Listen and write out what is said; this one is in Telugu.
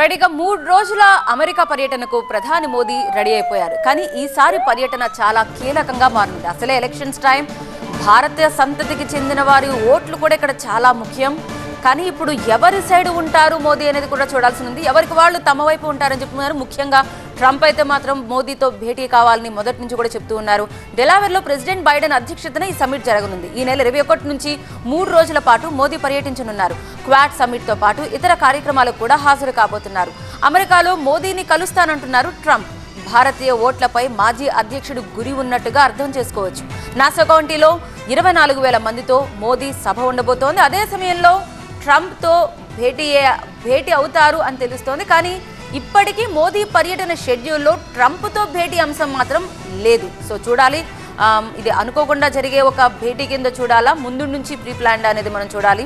రైట్ ఇక మూడు రోజుల అమెరికా పర్యటనకు ప్రధాని మోదీ రెడీ అయిపోయారు. కానీ ఈసారి పర్యటన చాలా కీలకంగా మారింది. అసలే ఎలక్షన్స్ టైం భారతీయ సంతతికి చెందిన వారి ఓట్లు కూడా ఇక్కడ చాలా ముఖ్యం. కానీ ఇప్పుడు ఎవరి సైడ్ ఉంటారు మోదీ అనేది కూడా చూడాల్సి ఉంది. ఎవరికి వాళ్ళు తమ వైపు ఉంటారని చెప్తున్నారు ముఖ్యంగా ట్రంప్ అయితే మాత్రం మోదీతో భేటీ కావాలని మొదటి నుంచి కూడా చెప్తూ ఉన్నారు. డెలావేర్లో ప్రెసిడెంట్ బైడెన్ అధ్యక్షతన ఈ సమ్మిట్ జరగనుంది. ఈ నెల ఇరవై ఒకటి నుంచి మూడు రోజుల పాటు మోదీ పర్యటించనున్నారు. క్వాడ్ సమ్మిట్తో పాటు ఇతర కార్యక్రమాలకు కూడా హాజరు కాబోతున్నారు. అమెరికాలో మోదీని కలుస్తానంటున్నారు ట్రంప్. భారతీయ ఓట్లపై మాజీ అధ్యక్షుడు గురి ఉన్నట్టుగా అర్థం చేసుకోవచ్చు. నాసా కౌంటీలో ఇరవై నాలుగు వేల మందితో మోదీ సభ ఉండబోతోంది. అదే సమయంలో ట్రంప్తో భేటీ భేటీ అవుతారు అని తెలుస్తోంది. కానీ ఇప్పటికీ మోదీ పర్యటన షెడ్యూల్లో ట్రంప్తో భేటీ అంశం మాత్రం లేదు. సో చూడాలి. ఇది అనుకోకుండా జరిగే ఒక భేటీ కింద చూడాలా? ముందు నుంచి ప్రీ ప్లాన్డ్ అనేది మనం చూడాలి.